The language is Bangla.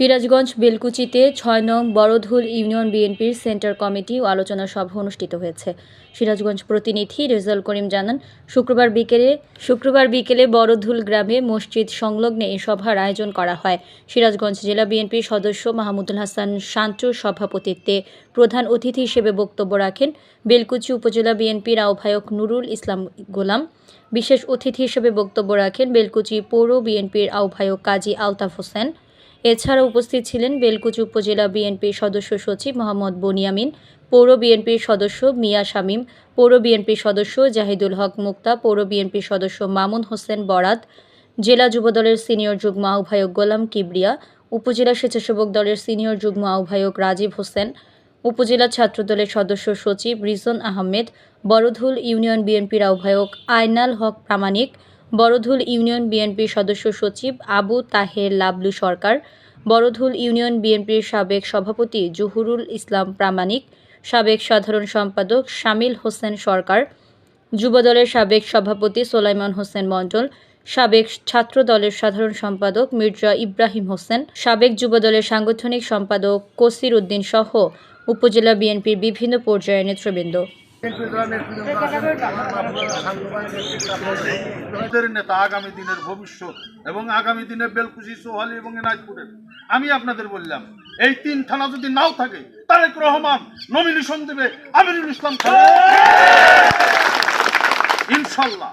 সিরাজগঞ্জ, বেলকুচিতে ছয় নং বড়ধুল ইউনিয়ন বিএনপির সেন্টার কমিটি ও আলোচনা সভা অনুষ্ঠিত হয়েছে। সিরাজগঞ্জ প্রতিনিধি রেজাল করিম জানান, শুক্রবার বিকেলে শুক্রবার বিকেলে বড়ধুল গ্রামে মসজিদ সংলগ্নে এই সভার আয়োজন করা হয়। সিরাজগঞ্জ জেলা বিএনপির সদস্য মাহমুদুল হাসান শান্তুর সভাপতিত্বে প্রধান অতিথি হিসেবে বক্তব্য রাখেন বেলকুচি উপজেলা বিএনপির আহ্বায়ক নুরুল ইসলাম গোলাম। বিশেষ অতিথি হিসেবে বক্তব্য রাখেন বেলকুচি পৌর বিএনপির আহ্বায়ক কাজী আলতাফ হোসেন। এছাড়া উপস্থিত ছিলেন বেলকুচি উপজেলা বিএনপির সদস্য সচিব মোহাম্মদ বনিয়ামিন, পৌর বিএনপির সদস্য মিয়া শামীম, পৌর বিএনপির সদস্য জাহিদুল হক মুক্তা, পৌর বিএনপির সদস্য মামুন হোসেন বরাত, জেলা যুবদলের সিনিয়র যুগ্ম আহ্বায়ক গোলাম কিবরিয়া, উপজেলা স্বেচ্ছাসেবক দলের সিনিয়র যুগ্ম আহ্বায়ক রাজীব হোসেন, উপজেলা ছাত্রদলের সদস্য সচিব রিজন আহমেদ, বড়ধুল ইউনিয়ন বিএনপির আহ্বায়ক আয়নাল হক প্রামাণিক বড়ধুল ইউনিয়ন বিএনপির সদস্য সচিব আবু তাহের লাবলু সরকার, বড়ধুল ইউনিয়ন বিএনপির সাবেক সভাপতি জহুরুল ইসলাম প্রামাণিক, সাবেক সাধারণ সম্পাদক শামিল হোসেন সরকার, যুবদলের সাবেক সভাপতি সোলাইমান হোসেন মণ্ডল সাবেক ছাত্র দলের সাধারণ সম্পাদক মির্জা ইব্রাহিম হোসেন, সাবেক যুবদলের সাংগঠনিক সম্পাদক কসির উদ্দিন সহ উপজেলা বিএনপির বিভিন্ন পর্যায়ের নেতৃবৃন্দ। নেতা, আগামী দিনের ভবিষ্যৎ এবং আগামী দিনে বেলকুশি সোহালি এবং এনাজপুরের আমি আপনাদের বললাম, এই তিন থানা যদি নাও থাকে, তারেক রহমান নমিনেশন দেবে আমিরুল ইসলাম খান। ইনশাল্লাহ।